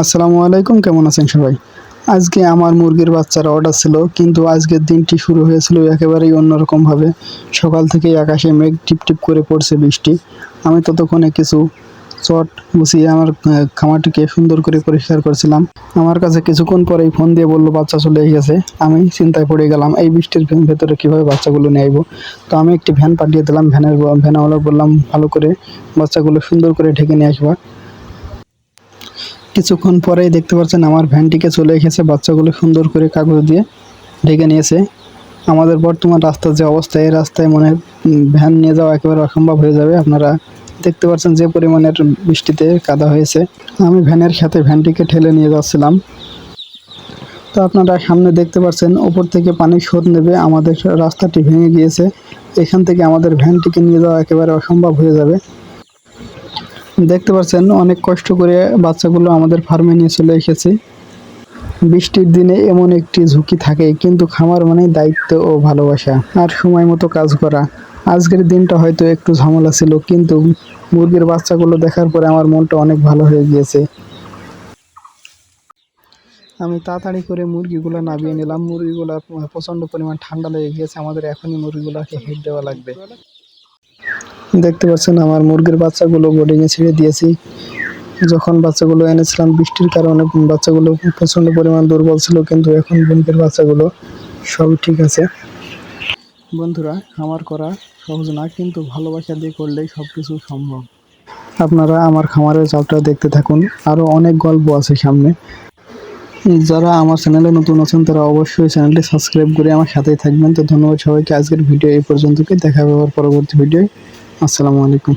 আসসালামু আলাইকুম, কেমন আছেন সবাই? আজকে আমার মুরগির বাচ্চার অর্ডার ছিল, কিন্তু আজকের দিনটি শুরু হয়েছিল একেবারেই অন্যরকমভাবে। সকাল থেকে আকাশে মেঘ টিপ টিপ করে পড়ছে বৃষ্টি। আমি ততক্ষণে কিছু চট গুছিয়ে আমার খামারটিকে সুন্দর করে পরিষ্কার করছিলাম। আমার কাছে কিছুক্ষণ পরেই ফোন দিয়ে বলল, বাচ্চা চলে গেছে। আমি চিন্তায় পড়ে গেলাম, এই বৃষ্টির ভেতরে কীভাবে বাচ্চাগুলো নিয়ে আইবো? তো আমি একটি ভ্যান পাঠিয়ে দিলাম, ভ্যানের ভ্যানওয়ালা বললাম, ভালো করে বাচ্চাগুলো সুন্দর করে ঢেকে নিয়ে আসবা। কিছুক্ষণ পরেই দেখতে পাচ্ছেন আমার ভ্যানটিকে চলে এসেছে, বাচ্চাগুলো সুন্দর করে কাগজ দিয়ে ঢেকে নিয়েছে। আমাদের বর্তমান রাস্তার যে অবস্থা, এই রাস্তায় মনে ভ্যান নিয়ে যাওয়া একেবারে অসম্ভব হয়ে যাবে। আপনারা দেখতে পাচ্ছেন যে পরিমাণের বৃষ্টিতে কাদা হয়েছে। আমি ভ্যানের সাথে ভ্যানটিকে ঠেলে নিয়ে যাচ্ছিলাম। তো আপনারা সামনে দেখতে পাচ্ছেন, ওপর থেকে পানি স্রোত নেবে, আমাদের রাস্তাটি ভেঙে গিয়েছে। এখান থেকে আমাদের ভ্যানটিকে নিয়ে যাওয়া একেবারে অসম্ভব হয়ে যাবে। দেখতে পাচ্ছেন, অনেক কষ্ট করে বাচ্চাগুলো আমাদের ফার্মে নিয়ে চলে এসেছি। বৃষ্টির দিনে এমন একটি ঝুঁকি থাকে, কিন্তু খামার মানে দায়িত্ব ও ভালোবাসা আর সময় মতো কাজ করা। আজকের দিনটা হয়তো একটু ঝামেলা ছিল, কিন্তু মুরগির বাচ্চাগুলো দেখার পরে আমার মনটা অনেক ভালো হয়ে গিয়েছে। আমি তাড়াতাড়ি করে মুরগিগুলো নামিয়ে নিলাম। মুরগিগুলো প্রচণ্ড পরিমাণ ঠান্ডা লেগে গিয়েছে, আমাদের এখনই মুরগিগুলোকে হিট দেওয়া লাগবে। দেখতে পাচ্ছেন আমার মুরগির বাচ্চাগুলো বোর্ডিংয়ে ছেড়ে দিয়েছি। যখন বাচ্চাগুলো এনেছিলাম, বৃষ্টির কারণে বাচ্চাগুলো প্রচণ্ড পরিমাণ দুর্বল ছিল, কিন্তু এখন মুরগির বাচ্চাগুলো সব ঠিক আছে। বন্ধুরা, আমার করা সহজ না, কিন্তু ভালোবাসা দিয়ে করলেই সব কিছু সম্ভব। আপনারা আমার খামারের চালটা দেখতে থাকুন আরও অনেক গল্প আছে সামনে। যারা আমার চ্যানেলে নতুন আছেন, তারা অবশ্যই চ্যানেলটি সাবস্ক্রাইব করে আমার সাথেই থাকবেন। তো ধন্যবাদ সবাইকে, আজকের ভিডিও এই পর্যন্তকে, দেখা হবে পরবর্তী ভিডিও আসসালামু আলাইকুম।